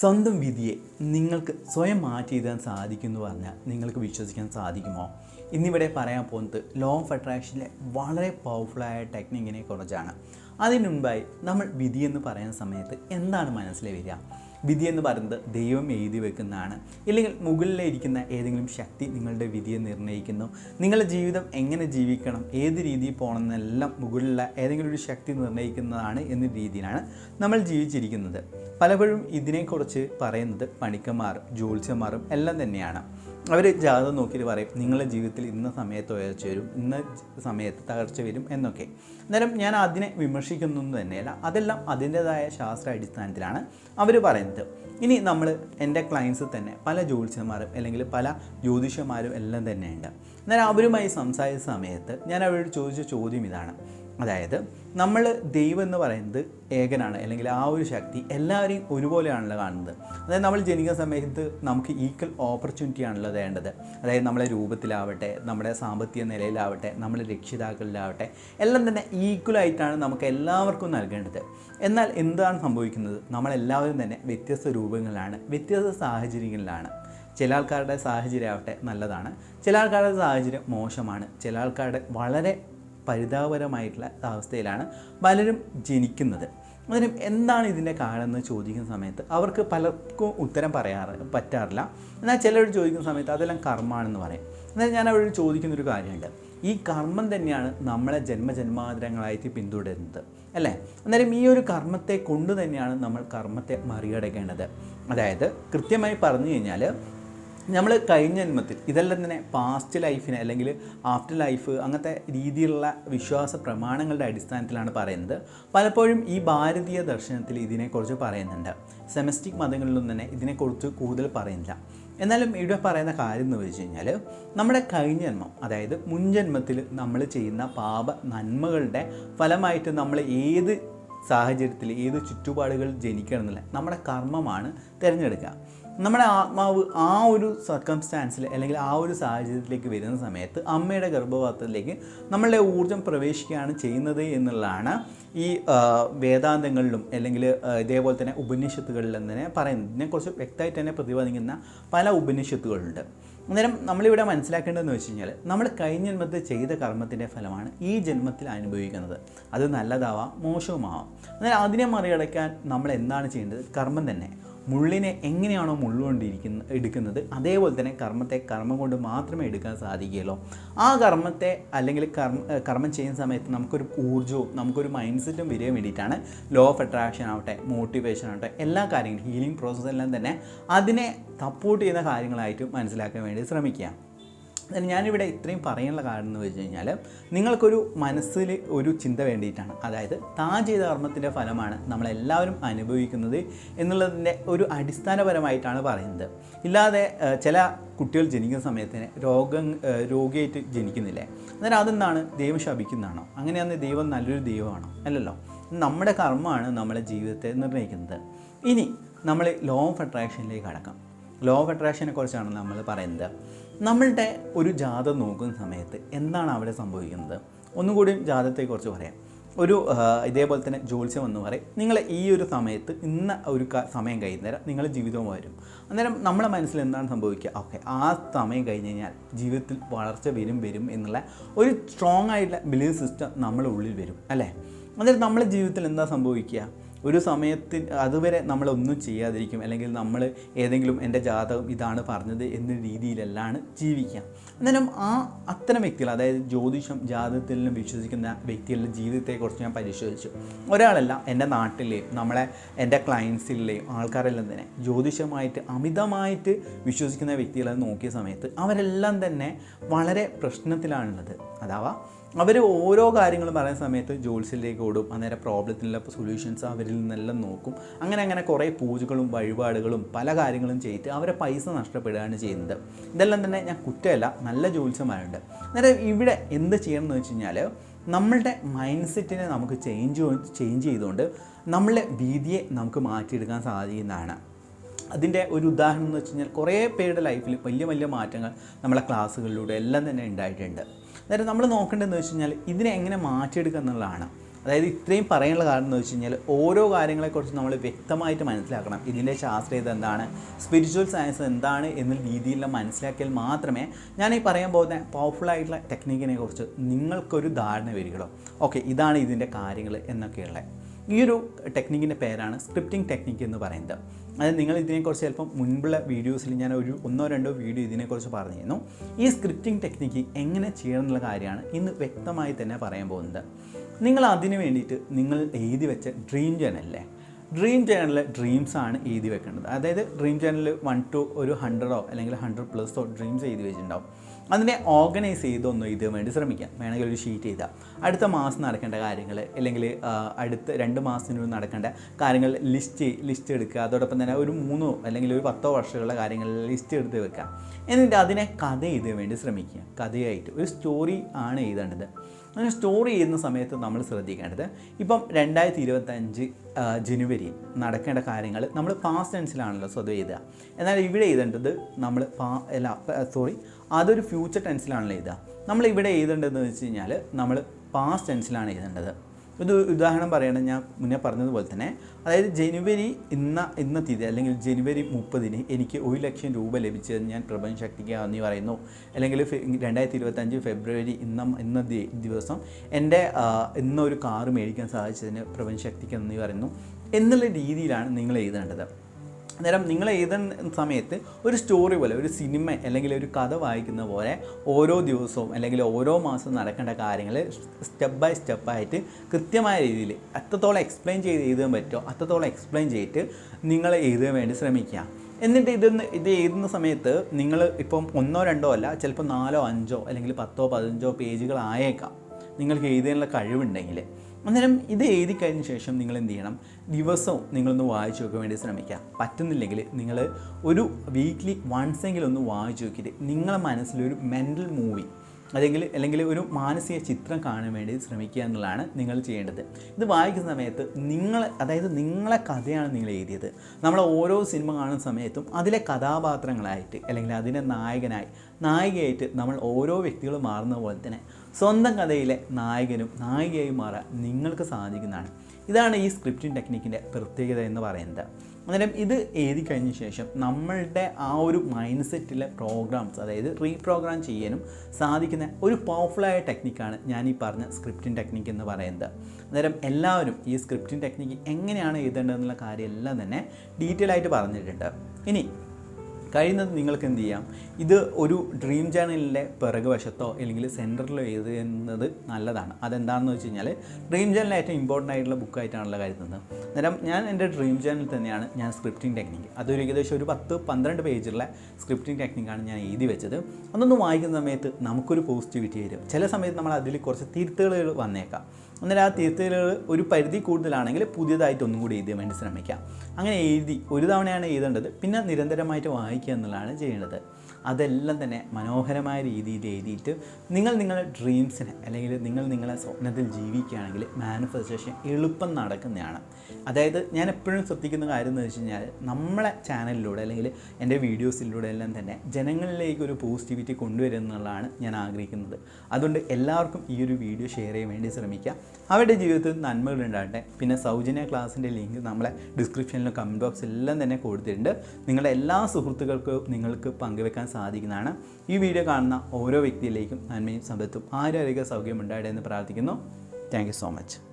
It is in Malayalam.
സ്വന്തം വിധിയെ നിങ്ങൾക്ക് സ്വയം മാറ്റി എഴുതാൻ സാധിക്കുമെന്ന് പറഞ്ഞാൽ നിങ്ങൾക്ക് വിശ്വസിക്കാൻ സാധിക്കുമോ? ഇന്നിവിടെ പറയാൻ പോകുന്നത് ലോ ഓഫ് അട്രാക്ഷനിലെ വളരെ പവർഫുള്ളായ ടെക്നിക്കിനെ കുറിച്ചാണ്. അതിനു മുൻപായി നമ്മൾ വിധി എന്ന് പറയുന്ന സമയത്ത് എന്താണ് മനസ്സിൽ വരിക? വിധി എന്ന് പറയുന്നത് ദൈവം എഴുതി വെക്കുന്നതാണ്. ഇല്ലെങ്കിൽ മുകളിലിരിക്കുന്ന ഏതെങ്കിലും ശക്തി നിങ്ങളുടെ വിധിയെ നിർണയിക്കുന്നു. നിങ്ങളുടെ ജീവിതം എങ്ങനെ ജീവിക്കണം ഏത് രീതിയിൽ പോകണം എന്നെല്ലാം മുകളിലുള്ള ഏതെങ്കിലും ഒരു ശക്തി നിർണയിക്കുന്നതാണ് എന്ന രീതിയിലാണ് നമ്മൾ ജീവിച്ചിരിക്കുന്നത്. പലപ്പോഴും ഇതിനെക്കുറിച്ച് പറയുന്നത് പണിക്കന്മാരും ജ്യോത്സ്യന്മാരും എല്ലാം തന്നെയാണ്. അവർ ജാതകം നോക്കിയിട്ട് പറയും നിങ്ങളുടെ ജീവിതത്തിൽ ഇന്ന സമയത്ത് ഉയർച്ച വരും ഇന്ന സമയത്ത് തകർച്ച വരും എന്നൊക്കെ. അന്നേരം ഞാൻ അതിനെ വിമർശിക്കുന്നൊന്നും തന്നെയല്ല അതെല്ലാം അതിന്റെതായ ശാസ്ത്ര അടിസ്ഥാനത്തിലാണ് അവർ പറയുന്നത്. ഇനി നമ്മൾ എന്റെ ക്ലയൻസ് തന്നെ പല ജ്യോത്സ്യന്മാരും അല്ലെങ്കിൽ പല ജ്യോതിഷന്മാരും എല്ലാം തന്നെയുണ്ട്. അന്നേരം അവരുമായി സംസാരിച്ച സമയത്ത് ഞാൻ അവരോട് ചോദിച്ച ചോദ്യം ഇതാണ്. അതായത് നമ്മൾ ദൈവം എന്ന് പറയുന്നത് ഏകനാണ് അല്ലെങ്കിൽ ആ ഒരു ശക്തി എല്ലാവരെയും ഒരുപോലെയാണല്ലോ കാണുന്നത്. അതായത് നമ്മൾ ജനിക്കുന്ന സമയത്ത് നമുക്ക് ഈക്വൽ ഓപ്പർച്യൂണിറ്റി ആണല്ലോ വേണ്ടത്. അതായത് നമ്മളെ രൂപത്തിലാവട്ടെ നമ്മുടെ സാമ്പത്തിക നിലയിലാവട്ടെ നമ്മുടെ രക്ഷിതാക്കളിലാവട്ടെ എല്ലാം തന്നെ ഈക്വലായിട്ടാണ് നമുക്ക് എല്ലാവർക്കും നൽകേണ്ടത്. എന്നാൽ എന്താണ് സംഭവിക്കുന്നത്? നമ്മളെല്ലാവരും തന്നെ വ്യത്യസ്ത രൂപങ്ങളിലാണ് വ്യത്യസ്ത സാഹചര്യങ്ങളിലാണ്. ചില ആൾക്കാരുടെ സാഹചര്യം ആവട്ടെ നല്ലതാണ് ചില ആൾക്കാരുടെ സാഹചര്യം മോശമാണ് ചില ആൾക്കാരുടെ വളരെ പരിതാപകരമായിട്ടുള്ള അവസ്ഥയിലാണ് പലരും ജനിക്കുന്നത്. അതിന് എന്താണ് ഇതിന്റെ കാരണം എന്ന് ചോദിക്കുന്ന സമയത്ത് അവർക്ക് പലർക്കും ഉത്തരം പറയാറ് പറ്റാറില്ല. എന്നാൽ ചിലർ ചോദിക്കുന്ന സമയത്ത് അതെല്ലാം കർമ്മമാണെന്ന് പറയും. എന്നാൽ ഞാൻ അവരോട് ചോദിക്കുന്നൊരു കാര്യമുണ്ട്. ഈ കർമ്മം തന്നെയാണ് നമ്മളെ ജന്മജന്മാന്തരങ്ങളായിട്ട് പിന്തുടരുന്നത് അല്ലേ? അന്നേരം ഈ ഒരു കർമ്മത്തെ കൊണ്ട് തന്നെയാണ് നമ്മൾ കർമ്മത്തെ മറികടക്കേണ്ടത്. അതായത് കൃത്യമായി പറഞ്ഞു കഴിഞ്ഞാൽ നമ്മൾ കഴിഞ്ഞ ജന്മത്തിൽ ഇതെല്ലാം തന്നെ പാസ്റ്റ് ലൈഫിനെ അല്ലെങ്കിൽ ആഫ്റ്റർ ലൈഫ് അങ്ങനത്തെ രീതിയിലുള്ള വിശ്വാസ പ്രമാണങ്ങളുടെ അടിസ്ഥാനത്തിലാണ് പറയുന്നത്. പലപ്പോഴും ഈ ഭാരതീയ ദർശനത്തിൽ ഇതിനെക്കുറിച്ച് പറയുന്നുണ്ട്. സെമസ്റ്റിക് മതങ്ങളിലൊന്നും തന്നെ ഇതിനെക്കുറിച്ച് കൂടുതൽ പറയുന്നില്ല. എന്നാലും ഇവിടെ പറയുന്ന കാര്യം എന്ന് വെച്ച് കഴിഞ്ഞാൽ നമ്മുടെ കഴിഞ്ഞ ജന്മം അതായത് മുൻ ജന്മത്തിൽ നമ്മൾ ചെയ്യുന്ന പാപ നന്മകളുടെ ഫലമായിട്ട് നമ്മൾ ഏത് സാഹചര്യത്തിൽ ഏത് ചുറ്റുപാടുകൾ ജനിക്കണം നമ്മുടെ കർമ്മമാണ് തിരഞ്ഞെടുക്കുക. നമ്മുടെ ആത്മാവ് ആ ഒരു സർക്കംസ്റ്റാൻസിൽ അല്ലെങ്കിൽ ആ ഒരു സാഹചര്യത്തിലേക്ക് വരുന്ന സമയത്ത് അമ്മയുടെ ഗർഭപാത്രത്തിലേക്ക് നമ്മളുടെ ഊർജം പ്രവേശിക്കുകയാണ് ചെയ്യുന്നത് എന്നുള്ളതാണ് ഈ വേദാന്തങ്ങളിലും അല്ലെങ്കിൽ ഇതേപോലെ തന്നെ ഉപനിഷത്തുകളിലും തന്നെ പറയുന്നത്. ഇതിനെക്കുറിച്ച് വ്യക്തമായിട്ട് തന്നെ പ്രതിപാദിക്കുന്ന പല ഉപനിഷത്തുകളുണ്ട്. അന്നേരം നമ്മളിവിടെ മനസ്സിലാക്കേണ്ടതെന്ന് വെച്ച് കഴിഞ്ഞാൽ നമ്മൾ കഴിഞ്ഞ ജന്മത്തിൽ ചെയ്ത കർമ്മത്തിന്റെ ഫലമാണ് ഈ ജന്മത്തിൽ അനുഭവിക്കുന്നത്. അത് നല്ലതാവാം മോശവുമാവാം. അന്നേരം അതിനെ മറികടക്കാൻ നമ്മൾ എന്താണ് ചെയ്യേണ്ടത്? കർമ്മം തന്നെ. മുള്ളിനെ എങ്ങനെയാണോ മുള്ളുകൊണ്ടിരിക്കുന്ന എടുക്കുന്നത് അതേപോലെ തന്നെ കർമ്മത്തെ കർമ്മം കൊണ്ട് മാത്രമേ എടുക്കാൻ സാധിക്കുകയുള്ളൂ. ആ കർമ്മത്തെ അല്ലെങ്കിൽ കർമ്മ കർമ്മം ചെയ്യുന്ന സമയത്ത് നമുക്കൊരു ഊർജവും നമുക്കൊരു മൈൻഡ് സെറ്റും വരിക വേണ്ടിയിട്ടാണ് ലോ ഓഫ് അട്രാക്ഷൻ ആവട്ടെ മോട്ടിവേഷൻ ആവട്ടെ എല്ലാ കാര്യങ്ങളും ഹീലിംഗ് പ്രോസസ്സെല്ലാം തന്നെ അതിനെ സപ്പോർട്ട് ചെയ്യുന്ന കാര്യങ്ങളായിട്ട് മനസ്സിലാക്കാൻ വേണ്ടി ശ്രമിക്കുക. ഞാനിവിടെ ഇത്രയും പറയാനുള്ള കാരണം എന്ന് വെച്ച് കഴിഞ്ഞാൽ നിങ്ങൾക്കൊരു മനസ്സിൽ ഒരു ചിന്ത വേണ്ടിയിട്ടാണ്. അതായത് താൻ ചെയ്ത കർമ്മത്തിന്റെ ഫലമാണ് നമ്മളെല്ലാവരും അനുഭവിക്കുന്നത് എന്നുള്ളതിന്റെ ഒരു അടിസ്ഥാനപരമായിട്ടാണ് പറയുന്നത്. ഇല്ലാതെ ചില കുട്ടികൾ ജനിക്കുന്ന സമയത്തിന് രോഗം രോഗിയായിട്ട് ജനിക്കുന്നില്ലേ? അന്നേരം അതെന്താണ്? ദൈവം ശപിക്കുന്നതാണോ? അങ്ങനെയാണെങ്കിൽ ദൈവം നല്ലൊരു ദൈവമാണോ? അല്ലല്ലോ. നമ്മുടെ കർമ്മമാണ് നമ്മുടെ ജീവിതത്തെ നിർണയിക്കുന്നത് ഇനി നമ്മൾ ലോ ഓഫ് അട്രാക്ഷനിലേക്ക് കടക്കാം. ലോ ഓഫ് അട്രാക്ഷനെ കുറിച്ചാണ് നമ്മൾ പറയുന്നത്. നമ്മളുടെ ഒരു ജാതം നോക്കുന്ന സമയത്ത് എന്താണ് അവിടെ സംഭവിക്കുന്നത്? ഒന്നുകൂടി ജാതത്തെക്കുറിച്ച് പറയാം. ഒരു ഇതേപോലെ തന്നെ ജോത്സ്യം എന്ന് പറയും നിങ്ങൾ ഈ ഒരു സമയത്ത് ഇന്ന ഒരു സമയം സമയം കഴിയുന്നേരം നിങ്ങളുടെ ജീവിതവും വരും. അന്നേരം നമ്മളെ മനസ്സിൽ എന്താണ് സംഭവിക്കുക? ഓക്കെ ആ സമയം കഴിഞ്ഞ് കഴിഞ്ഞാൽ ജീവിതത്തിൽ വളർച്ച വരും വരും എന്നുള്ള ഒരു സ്ട്രോങ് ആയിട്ടുള്ള ബിലീഫ് സിസ്റ്റം നമ്മളുടെ ഉള്ളിൽ വരും അല്ലേ? അന്നേരം നമ്മുടെ ജീവിതത്തിൽ എന്താ സംഭവിക്കുക? ഒരു സമയത്തിൽ അതുവരെ നമ്മളൊന്നും ചെയ്യാതിരിക്കും. അല്ലെങ്കിൽ നമ്മൾ ഏതെങ്കിലും എന്റെ ജാതകം ഇതാണ് പറഞ്ഞത് എന്ന രീതിയിലെല്ലാം ജീവിക്കുക. അന്നേരം ആ അത്തരം വ്യക്തികൾ അതായത് ജ്യോതിഷം ജാതകത്തിലും വിശ്വസിക്കുന്ന വ്യക്തികളുടെ ജീവിതത്തെക്കുറിച്ച് ഞാൻ പരിശോധിച്ചു. ഒരാളല്ല എന്റെ നാട്ടിലെയും നമ്മളെ എന്റെ ക്ലയൻസിലെയും ആൾക്കാരെല്ലാം തന്നെ ജ്യോതിഷമായിട്ട് അമിതമായിട്ട് വിശ്വസിക്കുന്ന വ്യക്തികളെ നോക്കിയ സമയത്ത് അവരെല്ലാം തന്നെ വളരെ പ്രശ്നത്തിലാണുള്ളത്. അഥവാ അവർ ഓരോ കാര്യങ്ങളും പറയുന്ന സമയത്ത് ജോത്സ്യത്തിലേക്ക് ഓടും. അന്നേരം പ്രോബ്ലത്തിനുള്ള സൊല്യൂഷൻസ് അവരിൽ നിന്നെല്ലാം നോക്കും. അങ്ങനെ അങ്ങനെ കുറേ പൂജകളും വഴിപാടുകളും പല കാര്യങ്ങളും ചെയ്തിട്ട് അവരെ പൈസ നഷ്ടപ്പെടുകയാണ് ചെയ്യുന്നത്. ഇതെല്ലാം തന്നെ ഞാൻ കുറ്റമല്ല നല്ല ജോത്സ്യമാരുണ്ട് അന്നേരം ഇവിടെ എന്ത് ചെയ്യണം എന്ന് വെച്ച് കഴിഞ്ഞാൽ നമ്മളുടെ മൈൻഡ് സെറ്റിനെ നമുക്ക് ചേഞ്ച് ചേഞ്ച് ചെയ്തുകൊണ്ട് നമ്മളെ ഭീതിയെ നമുക്ക് മാറ്റിയെടുക്കാൻ സാധിക്കുന്നതാണ്. അതിന്റെ ഒരു ഉദാഹരണം എന്ന് വെച്ച് കഴിഞ്ഞാൽ കുറേ പേരുടെ ലൈഫിൽ വലിയ വലിയ മാറ്റങ്ങൾ നമ്മളെ ക്ലാസ്സുകളിലൂടെ എല്ലാം തന്നെ ഉണ്ടായിട്ടുണ്ട്. അതായത് നമ്മൾ നോക്കേണ്ടതെന്ന് വെച്ച് കഴിഞ്ഞാൽ ഇതിനെ എങ്ങനെ മാറ്റിയെടുക്കുക എന്നുള്ളതാണ്. അതായത് ഇത്രയും പറയാനുള്ള കാരണം എന്ന് വെച്ച് കഴിഞ്ഞാൽ ഓരോ കാര്യങ്ങളെക്കുറിച്ച് നമ്മൾ വ്യക്തമായിട്ട് മനസ്സിലാക്കണം. ഇതിന്റെ ശാസ്ത്രീയത എന്താണ്? സ്പിരിച്വൽ സയൻസ് എന്താണ് എന്ന രീതിയിൽ മനസ്സിലാക്കിയാൽ മാത്രമേ ഞാൻ ഈ പറയാൻ പോകുന്ന പവർഫുൾ ആയിട്ടുള്ള ടെക്നിക്കിനെ കുറിച്ച് നിങ്ങൾക്കൊരു ധാരണ വരികയുള്ളൂ. ഓക്കെ ഇതാണ് ഇതിന്റെ കാര്യങ്ങൾ എന്നൊക്കെയുള്ള. ഈ ഒരു ടെക്നിക്കിന്റെ പേരാണ് സ്ക്രിപ്റ്റിംഗ് ടെക്നിക്ക് എന്ന് പറയുന്നത്. അതായത് നിങ്ങൾ ഇതിനെക്കുറിച്ച് ചിലപ്പം മുൻപുള്ള വീഡിയോസിൽ ഞാൻ ഒരു ഒന്നോ രണ്ടോ വീഡിയോ ഇതിനെക്കുറിച്ച് പറഞ്ഞിരുന്നു. ഈ സ്ക്രിപ്റ്റിംഗ് ടെക്നിക്ക് എങ്ങനെ ചെയ്യണം എന്നുള്ള കാര്യമാണ് ഇന്ന് വ്യക്തമായി തന്നെ പറയാൻ പോകുന്നത്. നിങ്ങൾ അതിന് വേണ്ടിയിട്ട് നിങ്ങൾ എഴുതി വെച്ച ഡ്രീം ജേണലിലെ ഡ്രീം ജേണലിലെ ഡ്രീംസ് ആണ് എഴുതി വെക്കേണ്ടത്. അതായത് ഡ്രീം ജേണലിൽ വൺ ടു ഒരു ഹൺഡ്രഡോ അല്ലെങ്കിൽ ഹൺഡ്രഡ് പ്ലസോ ഡ്രീംസ് എഴുതി വെച്ചിട്ടുണ്ടാവും. അതിനെ ഓർഗനൈസ് ചെയ്തൊന്നും ഇത് വേണ്ടി ശ്രമിക്കാം. വേണമെങ്കിൽ ഒരു ഷീറ്റ് ചെയ്താൽ അടുത്ത മാസം നടക്കേണ്ട കാര്യങ്ങൾ അല്ലെങ്കിൽ അടുത്ത രണ്ട് മാസത്തിനുള്ളിൽ നടക്കേണ്ട കാര്യങ്ങൾ ലിസ്റ്റ് ലിസ്റ്റ് എടുക്കുക. അതോടൊപ്പം തന്നെ ഒരു മൂന്നോ അല്ലെങ്കിൽ ഒരു പത്തോ വർഷമുള്ള കാര്യങ്ങൾ ലിസ്റ്റ് എടുത്ത് വെക്കുക. എന്നിട്ട് അതിനെ കഥ എഴുതാൻ വേണ്ടി ശ്രമിക്കുക. കഥയായിട്ട്. ഒരു സ്റ്റോറി ആണ് എഴുതേണ്ടത്. അങ്ങനെ സ്റ്റോറി ചെയ്യുന്ന സമയത്ത് നമ്മൾ ശ്രദ്ധിക്കേണ്ടത് ഇപ്പം രണ്ടായിരത്തി ഇരുപത്തഞ്ച് ജനുവരി നടക്കേണ്ട കാര്യങ്ങൾ നമ്മൾ പാസ്റ്റ് ടെൻസിലാണല്ലോ സ്വതം എഴുതുക. എന്നാൽ ഇവിടെ എഴുതേണ്ടത് നമ്മൾ പാ അല്ല സോറി അതൊരു ഫ്യൂച്ചർ ടെൻസിലാണ് എഴുതുക. നമ്മൾ ഇവിടെ എഴുതേണ്ടതെന്ന് വെച്ച് കഴിഞ്ഞാൽ നമ്മൾ പാസ്റ്റ് ടെൻസിലാണ് എഴുതേണ്ടത്. ഒരു ഉദാഹരണം പറയണം ഞാൻ മുന്നേ പറഞ്ഞതുപോലെ തന്നെ അതായത് ജനുവരി ഇന്ന ഇന്ന തീയതി അല്ലെങ്കിൽ ജനുവരി മുപ്പതിന് എനിക്ക് ഒരു ലക്ഷം രൂപ ലഭിച്ചതെന്ന് ഞാൻ പ്രപഞ്ച ശക്തിക്ക് നന്ദി പറയുന്നു. അല്ലെങ്കിൽ രണ്ടായിരത്തി ഇരുപത്തഞ്ച് ഫെബ്രുവരി ഇന്ന ഇന്ന ദിവസം എന്റെ ഇന്നൊരു കാറ് മേടിക്കാൻ സാധിച്ചതിന് പ്രപഞ്ച ശക്തിക്ക് നന്ദി പറയുന്നു. എന്നുള്ള രീതിയിലാണ് നിങ്ങൾ എഴുതേണ്ടത്. അന്നേരം നിങ്ങൾ എഴുതുന്ന സമയത്ത് ഒരു സ്റ്റോറി പോലെ ഒരു സിനിമ അല്ലെങ്കിൽ ഒരു കഥ വായിക്കുന്ന പോലെ ഓരോ ദിവസവും അല്ലെങ്കിൽ ഓരോ മാസവും നടക്കേണ്ട കാര്യങ്ങൾ സ്റ്റെപ്പ് ബൈ സ്റ്റെപ്പായിട്ട് കൃത്യമായ രീതിയിൽ എത്രത്തോളം എക്സ്പ്ലെയിൻ ചെയ്ത് എഴുതാൻ പറ്റുമോ അത്രത്തോളം എക്സ്പ്ലെയിൻ ചെയ്തിട്ട് നിങ്ങൾ എഴുതാൻ വേണ്ടി ശ്രമിക്കുക. എന്നിട്ട് ഇതൊന്ന് ഇത് എഴുതുന്ന സമയത്ത് നിങ്ങൾ ഇപ്പം ഒന്നോ രണ്ടോ അല്ല ചിലപ്പോൾ നാലോ അഞ്ചോ അല്ലെങ്കിൽ പത്തോ പതിനഞ്ചോ പേജുകൾ ആയേക്കാം. നിങ്ങൾക്ക് എഴുതാനുള്ള കഴിവുണ്ടെങ്കിൽ. അന്നേരം ഇത് എഴുതി കഴിഞ്ഞ ശേഷം നിങ്ങൾ എന്ത് ചെയ്യണം? ദിവസവും നിങ്ങളൊന്ന് വായിച്ചു നോക്കാൻ വേണ്ടി ശ്രമിക്കുക. പറ്റുന്നില്ലെങ്കിൽ നിങ്ങൾ ഒരു വീക്ക്ലി വൺസ് എങ്കിലും ഒന്ന് വായിച്ചു നോക്കിയിട്ട് നിങ്ങളെ മനസ്സിലൊരു മെന്റൽ മൂവി അല്ലെങ്കിൽ അല്ലെങ്കിൽ ഒരു മാനസിക ചിത്രം കാണാൻ വേണ്ടി ശ്രമിക്കുക എന്നുള്ളതാണ് നിങ്ങൾ ചെയ്യേണ്ടത്. ഇത് വായിക്കുന്ന സമയത്ത് നിങ്ങൾ അതായത് നിങ്ങളെ കഥയാണ് നിങ്ങൾ എഴുതിയത്. നമ്മൾ ഓരോ സിനിമ കാണുന്ന സമയത്തും അതിലെ കഥാപാത്രങ്ങളായിട്ട് അല്ലെങ്കിൽ അതിന്റെ നായകനായി നായികയായിട്ട് നമ്മൾ ഓരോ വ്യക്തികളും മാറുന്ന പോലെ തന്നെ സ്വന്തം കഥയിലെ നായകനും നായികയും മാറാൻ നിങ്ങൾക്ക് സാധിക്കുന്നതാണ്. ഇതാണ് ഈ സ്ക്രിപ്റ്റിംഗ് ടെക്നിക്കിന്റെ പ്രത്യേകത എന്ന് പറയുന്നത്. അന്നേരം ഇത് എഴുതി കഴിഞ്ഞ ശേഷം നമ്മളുടെ ആ ഒരു മൈൻഡ് സെറ്റിലെ പ്രോഗ്രാംസ് അതായത് റീപ്രോഗ്രാം ചെയ്യാനും സാധിക്കുന്ന ഒരു പവർഫുള്ളായ ടെക്നിക്കാണ് ഞാൻ ഈ പറഞ്ഞ സ്ക്രിപ്റ്റിംഗ് ടെക്നിക്ക് എന്ന് പറയുന്നത്. അന്നേരം എല്ലാവരും ഈ സ്ക്രിപ്റ്റിംഗ് ടെക്നിക്ക് എങ്ങനെയാണ് എഴുതേണ്ടതെന്നുള്ള കാര്യമെല്ലാം തന്നെ ഡീറ്റെയിൽ ആയിട്ട് പറഞ്ഞിട്ടുണ്ട്. ഇനി കഴിയുന്നത് നിങ്ങൾക്ക് എന്ത് ചെയ്യാം ഇത് ഒരു ഡ്രീം ജേണലിന്റെ പിറകുവശത്തോ അല്ലെങ്കിൽ സെന്ററിലോ എഴുതുന്നത് നല്ലതാണ്. അതെന്താണെന്ന് വെച്ച് കഴിഞ്ഞാൽ ഡ്രീം ചാനൽ ഏറ്റവും ഇമ്പോർട്ടന്റ് ആയിട്ടുള്ള ബുക്കായിട്ടാണല്ലോ കരുതുന്നത്. അന്നേരം ഞാൻ എന്റെ ഡ്രീം ചാനൽ തന്നെയാണ് ഞാൻ സ്ക്രിപ്റ്റിംഗ് ടെക്നിക്ക് അതൊരു ഏകദേശം ഒരു പത്ത് പന്ത്രണ്ട് പേജുള്ള സ്ക്രിപ്റ്റിംഗ് ടെക്നിക്കാണ് ഞാൻ എഴുതി വെച്ചത്. അതൊന്ന് വായിക്കുന്ന സമയത്ത് നമുക്കൊരു പോസിറ്റിവിറ്റി വരും. ചില സമയത്ത് നമ്മൾ അതിൽ കുറച്ച് തിരുത്തുകൾ വന്നേക്കാം. അന്നേരം ആ തിരുത്തലുകൾ ഒരു പരിധി കൂടുതലാണെങ്കിൽ പുതിയതായിട്ട് ഒന്നും കൂടി എഴുതാൻ വേണ്ടി ശ്രമിക്കാം. അങ്ങനെ എഴുതി ഒരു തവണയാണ് എഴുതേണ്ടത്. പിന്നെ നിരന്തരമായിട്ട് വായിക്കുക എന്നുള്ളതാണ് ചെയ്യേണ്ടത്. അതെല്ലാം തന്നെ മനോഹരമായ രീതിയിൽ എഴുതിയിട്ട് നിങ്ങൾ നിങ്ങളുടെ ഡ്രീംസിനെ അല്ലെങ്കിൽ നിങ്ങൾ നിങ്ങളെ സ്വപ്നത്തിൽ ജീവിക്കുകയാണെങ്കിൽ മാനിഫെസ്റ്റേഷൻ എളുപ്പം നടക്കുന്നതാണ്. അതായത് ഞാൻ എപ്പോഴും ശ്രദ്ധിക്കുന്ന കാര്യം എന്ന് വെച്ച് കഴിഞ്ഞാൽ നമ്മളെ ചാനലിലൂടെ അല്ലെങ്കിൽ എന്റെ വീഡിയോസിലൂടെ എല്ലാം തന്നെ ജനങ്ങളിലേക്ക് ഒരു പോസിറ്റിവിറ്റി കൊണ്ടുവരുക എന്നുള്ളതാണ് ഞാൻ ആഗ്രഹിക്കുന്നത്. അതുകൊണ്ട് എല്ലാവർക്കും ഈ ഒരു വീഡിയോ ഷെയർ ചെയ്യാൻ വേണ്ടി ശ്രമിക്കുക. അവരുടെ ജീവിതത്തിൽ നന്മകൾ ഉണ്ടാകട്ടെ. പിന്നെ സൗജന്യ ക്ലാസ്സിന്റെ ലിങ്ക് നമ്മളെ ഡിസ്ക്രിപ്ഷനിലും കമന്റ് ബോക്സിലെല്ലാം തന്നെ കൊടുത്തിട്ടുണ്ട്. നിങ്ങളുടെ എല്ലാ സുഹൃത്തുക്കൾക്കും നിങ്ങൾക്ക് പങ്കുവെക്കാൻ സാധിക്കുന്നതാണ്. ഈ വീഡിയോ കാണുന്ന ഓരോ വ്യക്തിയിലേക്കും നന്മയും സമ്പത്തും ആരോഗ്യ സൗകര്യം ഉണ്ടായിട്ടെന്ന് പ്രാർത്ഥിക്കുന്നു. Thank so much